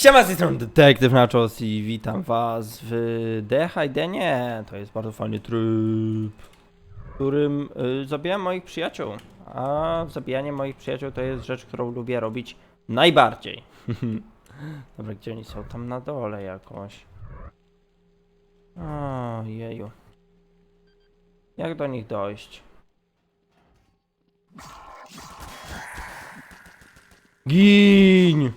Siema, z tej strony Detektyw Nachos i witam was w DHD. To jest bardzo fajny tryb, w którym y, zabijam moich przyjaciół. A zabijanie moich przyjaciół to jest rzecz, którą lubię robić najbardziej. Dobra, gdzie oni są? Tam na dole jakoś. O, jeju. Jak do nich dojść? Gin!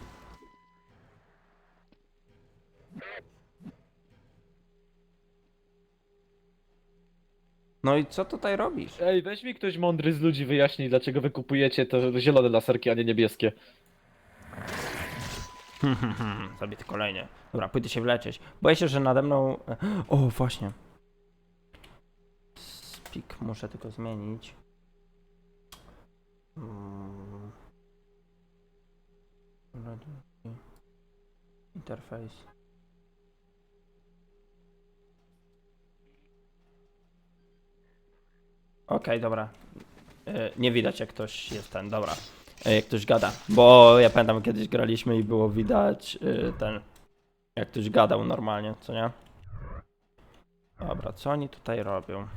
No i co tutaj robisz? Ej, weź mi ktoś mądry z ludzi wyjaśni, dlaczego wy kupujecie te zielone laserki, a nie niebieskie. Sobie to kolejnie. Dobra, pójdę się wlecieć. Boję się, że nade mną... O, właśnie. Speak muszę tylko zmienić. Mm. Interface. Okej, dobra. E, Nie widać jak ktoś jest ten, dobra. E, Jak ktoś gada. Bo ja pamiętam kiedyś graliśmy i było widać e, ten. Jak ktoś gadał normalnie, co nie? Dobra, co oni tutaj robią?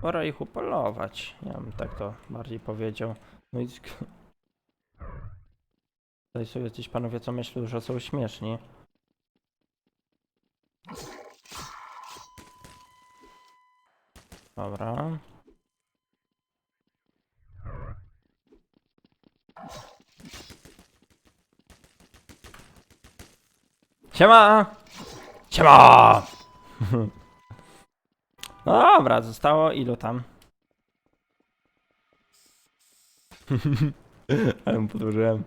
Pora ich upolować. Ja bym tak to bardziej powiedział. No i. Tutaj są jacyś panowie, co myślą, że są śmieszni. Dobra. Siema! Siema! No dobra, zostało ilu tam? Ale mu podłożyłem.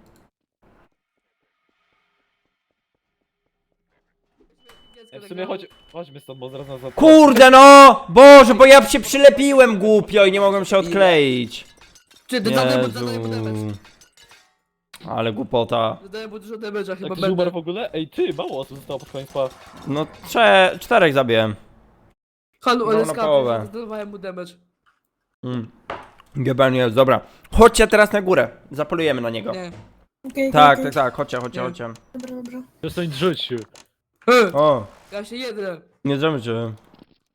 W sumie chodź, chodźmy stąd, bo zaraz nas. Kurde no! Boże, bo ja się przylepiłem głupio i nie mogłem się odkleić. Czy mu, dodaję mu damage. Jezu. Ale głupota. Dodaję mu dużo damage'a, chyba Jak będę. umarł w ogóle? Ej, ty, mało osób zostało pod koniec. No cze czterech zabiłem. Halu, No, ale na skapie, połowę. dodawałem mu damage. Mm. Gebel jest, dobra. Chodźcie teraz na górę. Zapolujemy na niego. Nie. Okej, Tak, okej, tak, tak, chodźcie, chodźcie, Nie. chodźcie. Dobra, dobra. Przestań się. Ej, O, ja się jedę. nie drzemy cię.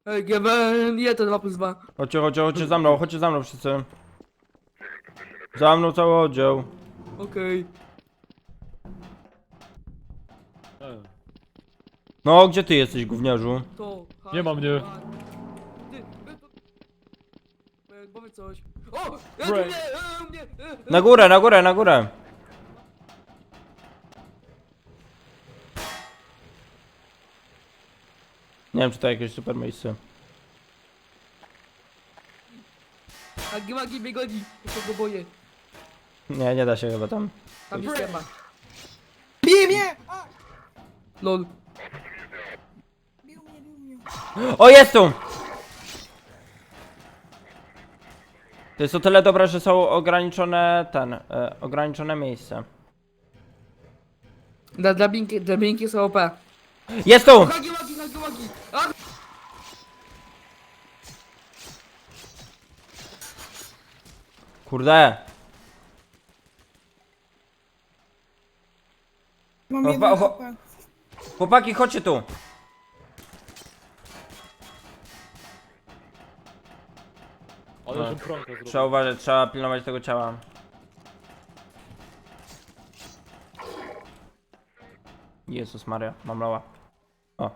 Ej, GBN, je to 2 plus 2. Chodźcie, chodźcie, chodźcie za mną, chodźcie za mną wszyscy. Za mną cały oddział. Okej. Ej. No, gdzie ty jesteś, gówniarzu? To. ha- Nie ma mnie. ha- Ty, e, to- e, Powiedz coś. O! E, Brain. nie, e, nie, e, e. Na górę, na górę, na górę. Nie wiem, czy to jakieś super miejsce. Agi, agi, biegoni. Ja się go boję. Nie, nie da się chyba tam. Tam jest nie ma. Bij mnie! A! Lol. Bił mnie, bił mnie. O, jest tu! To jest o tyle dobre, że są ograniczone ten, e, ograniczone miejsce. Dla drabinki, drabinki są OP. Jest tu! Hagi, wagi, hagi, wagi. A! Kurde! Mam O, jeden o, o. HP. Chłopaki, chodźcie tu! Ale zrobił. Trzeba uważać, trzeba pilnować tego ciała. Jezus Maria, mam lała. O,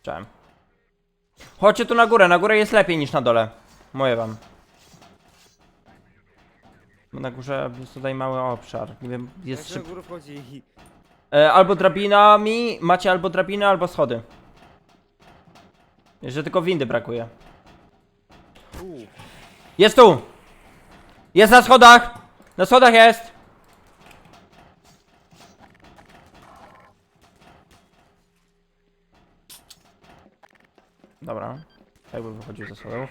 chciałem. Chodźcie tu na górę, na górę jest lepiej niż na dole. Moje wam. Bo Na górze jest tutaj mały obszar. Nie wiem, jest Jak wchodzi? E, Albo drabinami, macie albo drabiny, albo schody. Że tylko windy brakuje. Jest tu! Jest na schodach! Na schodach jest! Dobra. Jakby wychodził ze schodów.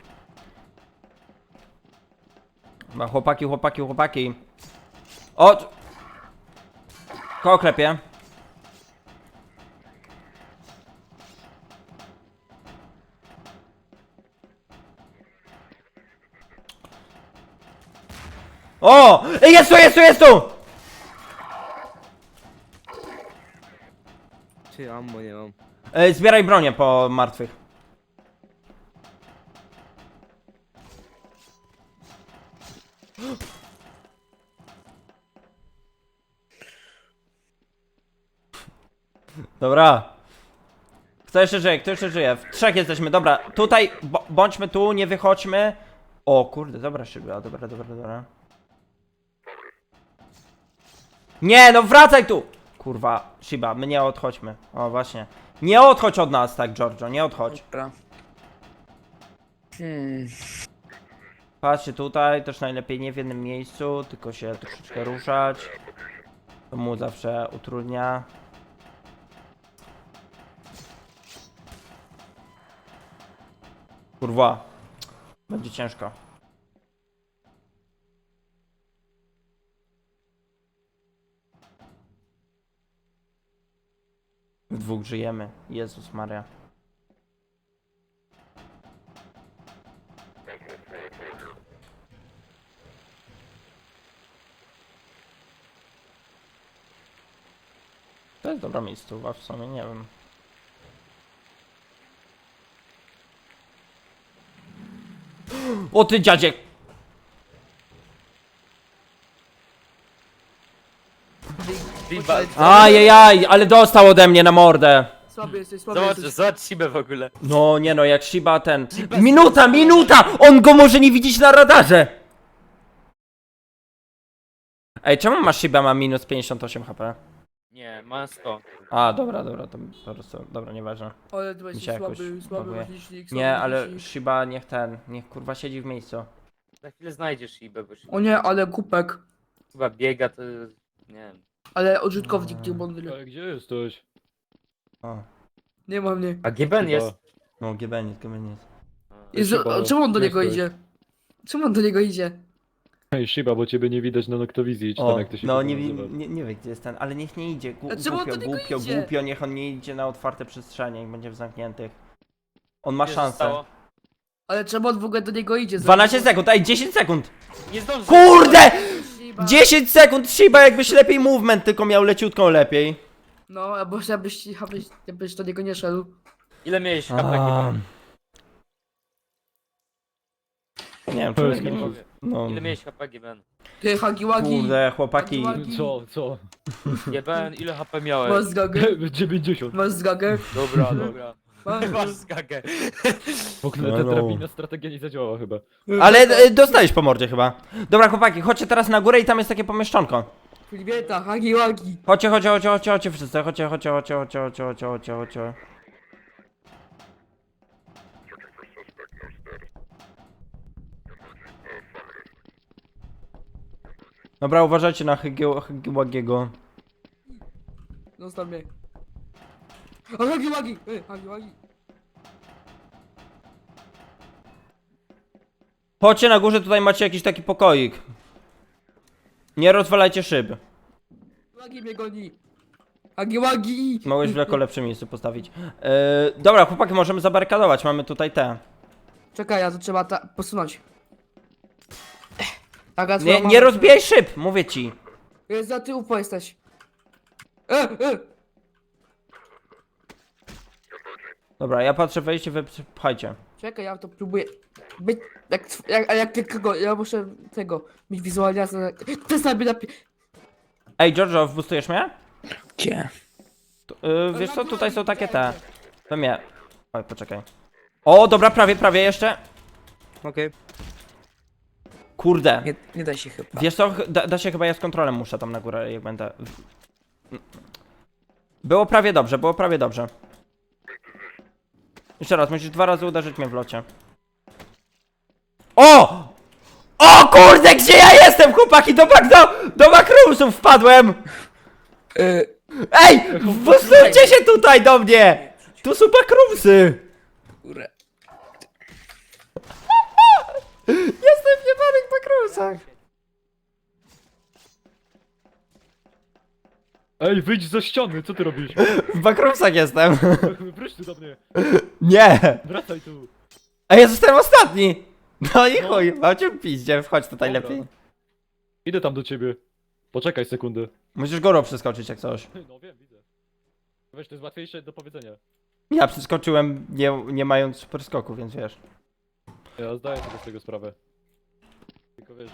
Ma chłopaki, chłopaki, chłopaki. O! Koło klepie? O! Ej, Jest tu, jest tu, jest tu! Ty, ammo nie mam. E, zbieraj bronię po martwych. Dobra. Kto jeszcze żyje? Kto jeszcze żyje? W trzech jesteśmy, dobra. Tutaj, bo, bądźmy tu, nie wychodźmy. O kurde, dobra szyba, dobra, dobra, dobra. Nie, no wracaj tu! Kurwa, Shiba, my nie odchodźmy. O, właśnie. Nie odchodź od nas, tak, Giorgio, nie odchodź. Dobra. Hmm. Patrzcie tutaj, też najlepiej nie w jednym miejscu, tylko się troszeczkę ruszać. To mu zawsze utrudnia. Kurwa. Będzie ciężko. Dwóch żyjemy. Jezus Maria. To jest dobra miejscowa w sumie, nie wiem. O ty dziadziek! Ajajaj, ale dostał ode mnie na mordę. Słaby jesteś, słaby Zobacz, jesteś. zobacz Shibę w ogóle. No nie no, jak Shiba ten... Minuta, minuta! On go może nie widzieć na radarze! Ej, czemu masz Shiba ma minus 58 HP? Nie, ma 100. A, dobra, dobra, to po prostu, dobra, nieważne. Ale ty Mi jesteś jakoś słaby, słaby masz licznik, słaby Nie, masz ale licznik. Shiba niech ten, niech kurwa siedzi w miejscu. Za chwilę znajdziesz Shibę, bo Shiba O nie, ale kupek. chyba biega, to... Nie wiem. Ale użytkownik nie mądry. Ale gdzie jesteś? O, Nie ma mnie. A Chyba. jest... no Giebeniec, Giebeniec. A. Jezu, Chyba a czemu on do niego jesteś. idzie? Czemu on do niego idzie? Hej, Shiba, bo ciebie nie widać na noktowizji, czy O, tam jak to się no nie, wi- nazywa. nie, nie wie gdzie jest ten, ale niech nie idzie, Gu- A czemu on głupio, niego głupio, idzie? głupio, niech on nie idzie na otwarte przestrzenie, niech będzie w zamkniętych. On ma szansę. Ale czemu on w ogóle do niego idzie? 12 sekund, ej, 10 sekund! Nie! Kurde! Shiba. 10 sekund Shiba, jakbyś lepiej movement, tylko miał leciutką lepiej. No, albo żebyś, abyś, abyś do niego nie szedł. Ile miałeś. Giben? Nie wiem, czy kurwa. no, Ile miałeś HP Giben? Ty, hagi wagi. Kurde, chłopaki, Hagi-wagi. Co, co? Giben, ile HP Masz miałeś? zgagę? 90. Masz zgagę? Dobra, dobra. Masz skakę. W ogóle no, ta no. Hello. strategia nie zadziałała chyba. Ale e, dostałeś po mordzie chyba. Dobra chłopaki, chodźcie teraz na górę i tam jest takie pomieszczonko. Kulwieta, hagi łagi. Chodźcie, chodźcie, chodźcie, chodźcie, chodźcie wszyscy, chodźcie, chodźcie, chodźcie, chodźcie, chodźcie, chodźcie, chodźcie. Dobra, uważajcie na Hygiłagiego. Zostaw mnie. Hagi wagi. Ej. Chodźcie na górze, tutaj macie jakiś taki pokoik. Nie rozwalajcie szyb. Wagi mnie goni. Hagi wagi. Mogłeś w lekko lepszym miejscu postawić. Yy, dobra, chłopaki, możemy zabarykadować, mamy tutaj te. Czekaj, a to trzeba ta posunąć. Aga, Nie, nie rozbijaj szyb, mówię ci. Jest za tyłu, jesteś. E, e. Dobra, ja patrzę, wejście, wy pchajcie. Czekaj, ja to próbuję. Być, jak, jak, a jak tylko, ja muszę tego, mieć wizualizację. Ty sobie napie... Ej, Giorgio, wbustujesz mnie? Gdzie? Tu- Yy, wiesz co, tutaj są takie te. To mnie. Oj, poczekaj. O, dobra, prawie, prawie jeszcze. Okej. Kurde. Nie, nie da się chyba. Wiesz co, da, da się chyba ja z kontrolem muszę tam na górę, jak będę. Było prawie dobrze, było prawie dobrze. Jeszcze raz, musisz dwa razy uderzyć mnie w locie. O! O kurde, gdzie ja jestem, chłopaki? Do back, do, do backroomsów wpadłem! Y, Ej! Wbustujcie się tutaj do mnie! Tu są backroomsy! kurę. Jestem w jebanych backroomsach! Ej, wyjdź ze ściany, co ty robisz? W backroomsach jestem. Wróć tu do mnie. Nie! Wracaj tu. A ja zostałem ostatni! No i No. chuj, mam cię piździe, wchodź tutaj Dobra. lepiej. Idę tam do ciebie. Poczekaj sekundę. Musisz górą przeskoczyć jak coś. No wiem, widzę. Weź, to jest łatwiejsze do powiedzenia. Ja przeskoczyłem nie, nie mając super skoku, więc wiesz. Ja zdaję sobie z tego sprawę. Tylko wiesz,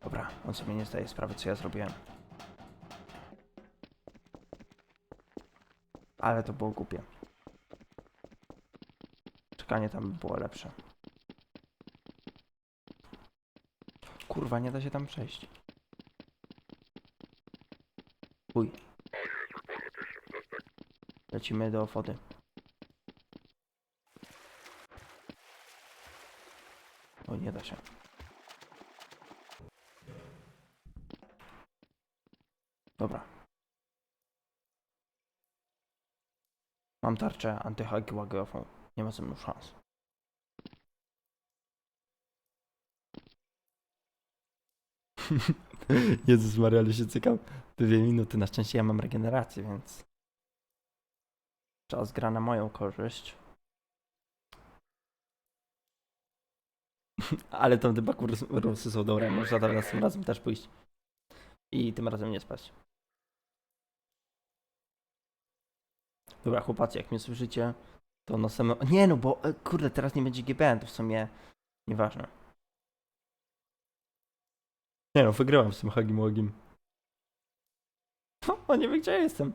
Dobra, on sobie nie zdaje sprawy, co ja zrobiłem. Ale to było głupie. Czekanie tam by było lepsze. Kurwa, nie da się tam przejść. Uj. Lecimy do wody. O, nie da się. Dobra. Mam tarczę antyhagiłagową. Nie ma ze mną szans. Jezus Maria, ale się cykam. Dwie minuty. Na szczęście ja mam regenerację, więc... Czas gra na moją korzyść. ale tam te bakurusy są dobre. Można tam następnym razem też pójść. I tym razem nie spać. Dobra, chłopacy, jak mnie słyszycie, to na samym... Nie no, bo e, kurde, teraz nie będzie GBN, to w sumie nieważne. Nie no, wygrywam z tym Hagim Łagim. No, on nie wie gdzie ja jestem.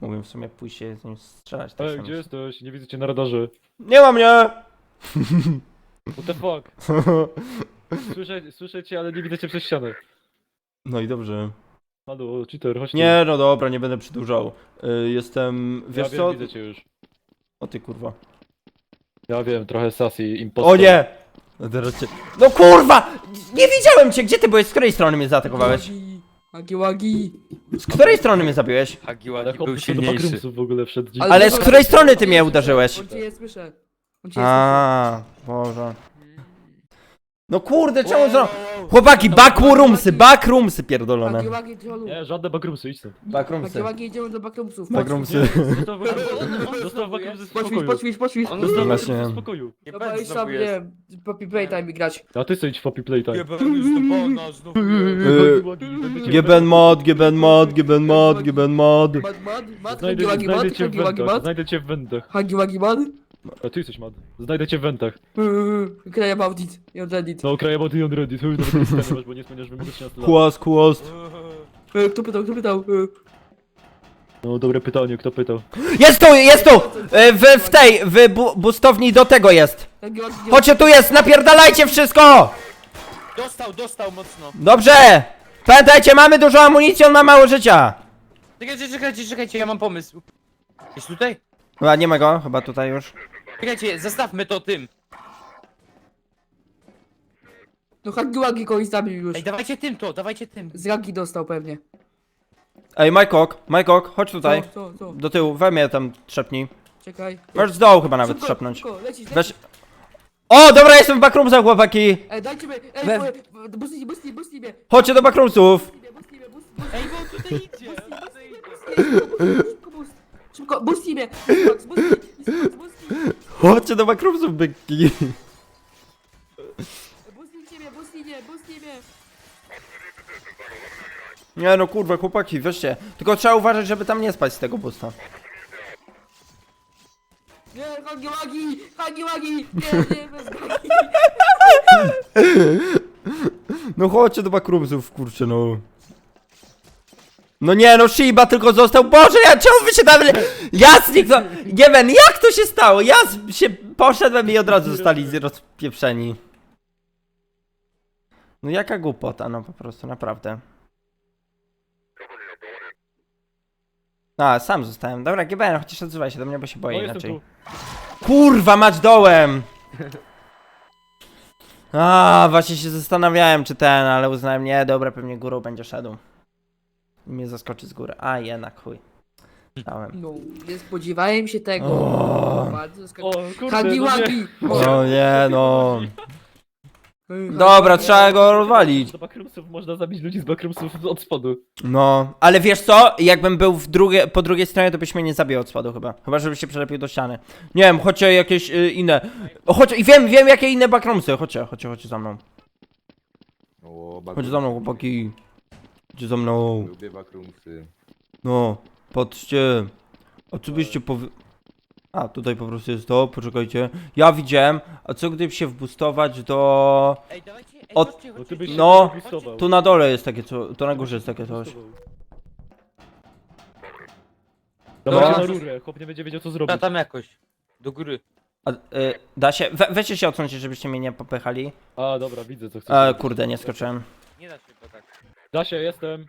Mógłbym w sumie pójść się z nim strzelać. tak Ej, samo. gdzie jesteś? Nie widzę cię na radarze. Nie ma mnie! What the fuck? Słyszę, słyszę cię, ale nie widzę cię przez ścianę. No i dobrze. Halo, cheater, chodź tu. Nie no dobra, nie będę przedłużał. Y, jestem... ja Wiesz wiem, co? widzę cię już. O ty kurwa. Ja wiem, trochę sassy, impostor. O nie! No teraz cię... No kurwa! Nie widziałem cię! Gdzie ty byłeś? Z której strony mnie zaatakowałeś? Agi. Z której strony mnie zabiłeś? Ale chłop był do silniejszy. backroomsów w ogóle wszedł. dziś. Ale z której strony ty mnie uderzyłeś? On cię nie słyszę. On cię nie A, Boże. No kurde, czemu za... Chłopaki, backroomsy, backroomsy słyszę. pierdolone. Hagi, wagi, trollu. Nie, żadne backroomsy, idź stąd. Hagi, Backroomsy. wagi, idziemy do backroomsów. Backroomsy. Zostaw backroomsy- Zostaw backroomsy w Poćwicz, spokoju. poćwicz, poćwicz. On Zostaw Właśnie. backroomsy w spokoju. Nie Dobra, będę idź tam, znowu nie jest. Poppy Playtime grać. A ty sobie idź w Poppy Playtime. Do bona, znowu jest. Geben mod, geben mod, geben mod, geben mod. Mad, mad, mad, Znajdę, hagi, wagi, znajdę mad, cię w hagi, wagi, wentach, mad. znajdę cię w. Hagi, wagi, mad. A ty jesteś mad. Znajdę cię w wentach. Kraja about it. I on Reddit. No, kraj about on Reddit. Chuj, nawet nie skanować, bo nie spełniasz wymogów 13 lat. Kłost, kłost. E, Kto pytał, kto pytał? E, No, dobre pytanie, kto pytał? Jest tu, jest tu! E, W, w tej, w bu bustowni do tego jest. Chodźcie, tu jest, napierdalajcie wszystko! Dostał, dostał mocno. Dobrze! Pamiętajcie, mamy dużo amunicji, on ma mało życia. Czekajcie, czekajcie, czekajcie, ja mam pomysł. Jest tutaj? Chyba nie ma go, chyba tutaj już. Czekajcie, zastawmy to tym. No Hagi, wagi kogoś zabił już. Ej, dawajcie tym to, dawajcie tym. Z ragi dostał pewnie. Ej, Majkok, Majkok, chodź tutaj. Co, co, co? Do tyłu, we mnie tam trzepnij. Czekaj. Możesz z dołu chyba nawet Szybko, trzepnąć. szybko, lecisz, Weź... lecisz. O, dobra, jestem w backroomsach, chłopaki! Ej, dajcie mi, ej, We- busnij, busnij, busnij mnie. Chodźcie do backroomsów! Busnij mnie, busnij mnie, busnij Ej, bo tutaj idzie. tutaj idzie. mnie, szybko boost. Szybko, busnij mnie. Xbox, Xbox. Chodźcie do backroomsów, byki! Busnij ciebie, busnij mnie, busnij mnie. Nie no, kurwa, chłopaki, weźcie. Tylko trzeba uważać, żeby tam nie spać z tego busta. Nie, hagi, wagi, hagi, wagi. Nie, nie, bez hagi. No chodźcie do backroomsów, kurczę, no. No nie, no Shiba tylko został. Boże, ja czemu wy się tam... Jasnik, no... Nie wiem, jak to się stało? Ja z- się poszedłem i od razu zostali rozpieprzeni. No jaka głupota, no po prostu, naprawdę. A, sam zostałem. Dobra, GBN, chociaż odzywaj się do mnie, bo się boję jestem inaczej. Kurwa, mać dołem! A, właśnie się zastanawiałem, czy ten, ale uznałem, nie, dobra, pewnie górą będzie szedł. Mnie zaskoczy z góry. A, jednak chuj. Dałem. No, nie spodziewałem się tego. O. Bardzo O, kurde, Hagi, no nie. wagi. O nie, no. Dobra, trzeba go rozwalić. Do backroomsów można zabić ludzi z backroomsów od spodu. No, ale wiesz co? Jakbym był w drugie, po drugiej stronie, to byś mnie nie zabijał od spadu chyba. Chyba, żebyś się przelepił do ściany. Nie wiem, chodźcie jakieś y, inne. Chodź, i wiem, wiem jakie inne backroomsy. Chodźcie, chodźcie, chodźcie za mną. O, Chodź za mną, chłopaki. Za mną. Lubię bakrumsy. No, patrzcie. A co byście powie... A, tutaj po prostu jest to, poczekajcie. Ja widziałem, a co gdyby się wbustować do... Ej, dawajcie, ej, Od- chodźcie, No chodźcie. ty byś No. się. Tu na dole jest takie co... To na górze jest takie coś. Dawajcie Dobra. na rurę, chłop nie będzie wiedział co Ta, zrobić. tam jakoś. Do góry. A, y, da się... We, weźcie się odsunąć, żebyście mnie nie popychali. A, dobra, widzę co chcesz. E, zrobić. kurde, nie skoczyłem. Nie da się go tak. Da się, jestem.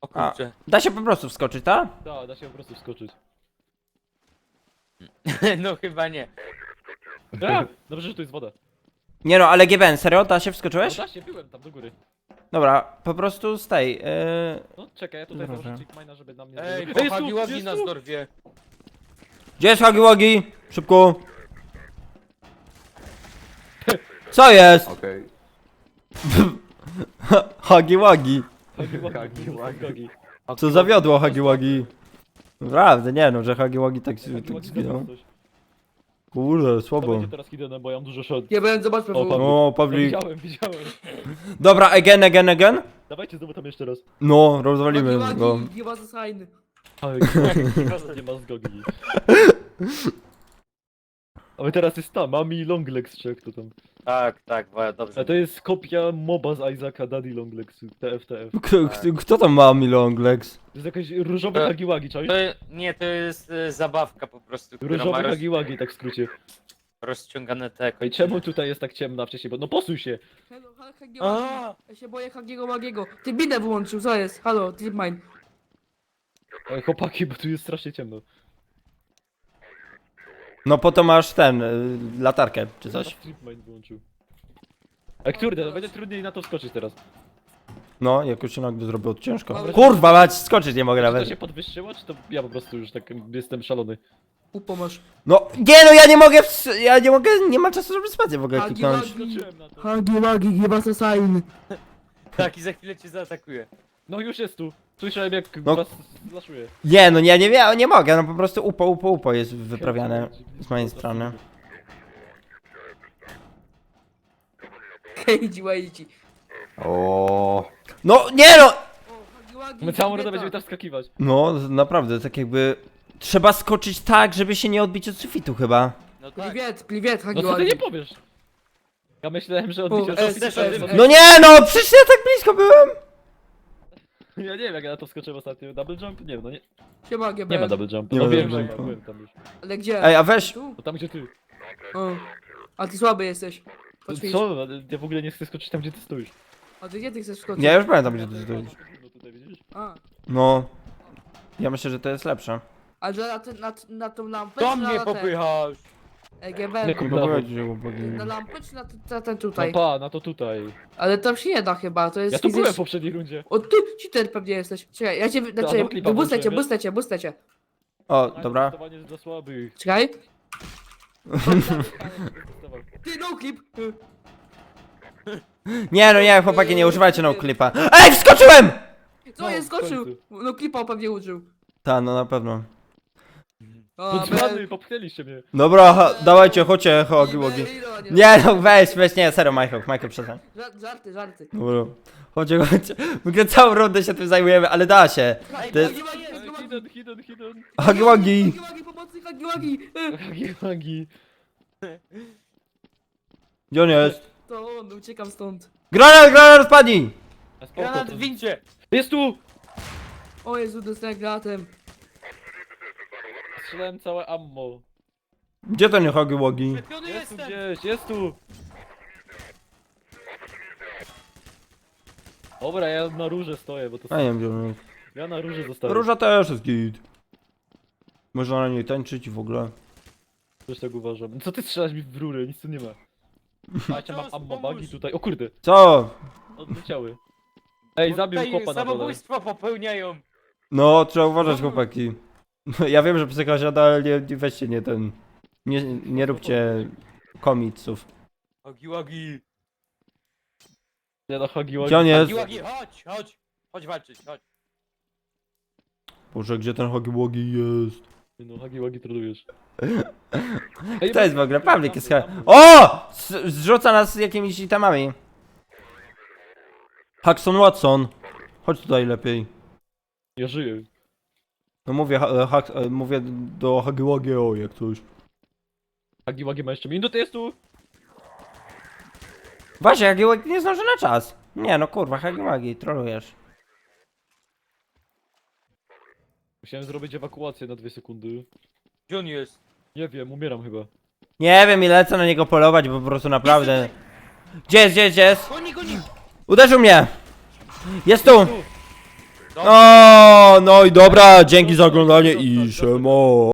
O A. kurczę. Da się po prostu wskoczyć, tak? Da, da się po prostu wskoczyć. no chyba nie. A, dobrze, że tu jest woda. Nie no, ale GBN, serio? Da się No wskoczyłeś? da się, byłem tam do góry. Dobra, po prostu z tej... y, No czekaj, ja tutaj Dobra. założę checkmina, żeby na mnie... Ej, Ej, bo jest tu, Hagi Wagi jest nas dorwie. Gdzie jest Hagi Wagi? Szybko. Co jest? Okej. Hagi Wagi. Hagi Wagi. Co zawiodło Hagi Wagi? Naprawdę, nie no, że Hagi Wagi tak, tak zginął. Kurde, To słabo. będzie teraz hiddenem, bo ja mam dużo shot. Nie będę zobaczył. O, Paweł. No, No, Pawlik. widziałem, widziałem. Dobra, again, again, again? Dawajcie znowu tam jeszcze raz. No, rozwalimy go. Wagi, nie ma zasajny. Hagi Nie ma zgogi. Ale teraz jest ta, Mami Longlegs, czy jak to tam. Tak, tak, wa- dobrze. A to jest kopia moba z Isaaca Daddy Longlegs, TFTF. K k- kto tam ma mi long legs? To jest jakaś różowe E, hagiłagi, czaisz? To, nie, to jest e, zabawka po prostu, która ma Różowe roz, hagiłagi, tak w skrócie. rozciągane te Ej, czemu tutaj jest tak ciemna wcześniej? Bo no posuj się! Halo, halo, Hagi A! Wagi. Ja się boję Hagiego Magiego. Ty binę wyłączył, co jest? Halo, Trip Mine. Ej, chłopaki, bo tu jest strasznie ciemno. No po to masz ten, y, latarkę czy coś. Strip mine wyłączył. Ej, kurde, no będzie trudniej na to wskoczyć teraz. No, jakoś się nagle zrobiło ciężko. Dobra. Kurwa mać, skoczyć nie mogę Czy to nawet. się podwyższyło, czy to ja po prostu już tak jestem szalony? Upo masz. No, nie no, ja nie mogę, ws- ja nie mogę, nie ma czasu, żeby spację w ogóle Hagi kliknąć. Skoczyłem na to. Hagi Wagi, ma zasajny. Tak, i za chwilę cię zaatakuje. No już jest tu. Słyszałem jak No. was. Nie no, nie, nie, nie, nie mogę, no po prostu upo, upo, upo jest wyprawiane z mojej strony. Hagi Wagi. O, No, nie no! O, Hagi Wagi. My całą rundę będziemy tam skakiwać. No, naprawdę, tak jakby... Trzeba skoczyć tak, żeby się nie odbić od sufitu chyba. No tak. Pliwiet, pliwiet, Hagi No co ty nie powiesz? Ja myślałem, że O, odbicie e, od też jest- No nie no, przecież ja tak blisko byłem! Ja nie wiem jak ja na to skoczyłem ostatnio. Double jump? Nie wiem, no nie. Siema, Nie ma double jump. Nie No ma wiem, double że jumpa. byłem tam już. Ale gdzie? Ej, a weź... Tu? No tam gdzie ty. O. A ty słaby jesteś. Poćwicz. Co? Ja w ogóle nie chcę skoczyć tam gdzie ty stoisz. A ty gdzie ty chcesz skoczyć? Ja już pamiętam, gdzie ty stoisz. No tutaj widzisz? A. No... Ja myślę, że to jest lepsze. A że na, na, na tą lampę To czy na mnie ten? popychasz! Ej, Nie. Próbujcie się, chłopaki. Na lampę czy na, na ten No tutaj? pa, na to tutaj. Ale tam się nie da chyba, to jest Ja tu byłem w fizycz... poprzedniej rundzie. O ty, cheater pewnie jesteś. Czekaj, ja cię, wy- no znaczy, klipa bustę cię, włączyłem, bustę cię, bustę cię. O, dobra. testowanie jest dla słabych. Czekaj. Ty, no clip. Nie no nie, chłopaki, nie używajcie no clipa. EJ, wskoczyłem! Co No, jest, w końcu. No clipa pewnie użył. Ta, no na pewno. O, No dzwony, popchnęliście mnie. Dobra, ha, dawajcie, chodźcie, hogi, łogi. Nie no, weź, weź, nie, serio, Michael, Michael, przestań. Żar- Żarty, żarty. Dobra. Chodźcie, chodźcie. W ogóle całą rundę się tym zajmujemy, ale da się. To jest... Hagi, Wagi, Hagi, Wagi. Hidden, hidden, hidden. Hagi Wagi! Hagi, Wagi, pomocy, Hagi, Wagi. E, Hagi, hagi. Gdzie on jest? To on, uciekam stąd. Granat, granat, spadnij! A spoko, Granat to- w windzie! Jest tu! O Jezu, dostałem granatem. Strzelałem całe ammo. Gdzie ten Hagi Wagi? Świetliony Jest tu jestem! gdzieś, jest tu! Dobra, ja na róże stoję, bo to... A nie wiem, gdzie on jest. Ja na róże zostałem. Róża też jest git. Można na niej tańczyć i w ogóle. Też tak uważam. Co ty strzelasz mi w rurę? Nic tu nie ma. Macie, mam ammo pomóż. bagi tutaj. O kurde, Co? odleciały. Ej, zabił Tutaj chłopa na dole. Samobójstwo popełniają! No, trzeba uważać, chłopaki. No, Ja wiem, że psycha siada, ale nie, nie weźcie nie ten... Nie, nie róbcie komiców. Hagi Wagi! Nie no, hagi Gdzie on jest? Wagi, chodź, chodź! Chodź walczyć, chodź. Boże, gdzie ten Hagi Wagi jest? No, hagi wagi trolujesz. To jest w ogóle, Pawlik jest... he- O! Z- Zrzuca nas jakimiś itemami. Hackson Watson. Chodź tutaj lepiej. Ja żyję. No mówię, ha, e, hack, e, mówię do Hagiwagio jak coś. Agi Wagi ma jeszcze minutę jest tu. Właśnie, Hagiwagi nie zdąży na czas. Nie no kurwa, Hagiwagi, trolujesz. Musiałem zrobić ewakuację na dwie sekundy. Gdzie on jest? Nie wiem, umieram chyba. Nie wiem i lecę na niego polować, bo po prostu naprawdę... Gdzie jest, gdzie jest, gdzie jest? Goni, goni! Uderzył mnie! Jest tu! O, no i dobra, dzięki za oglądanie i siemo.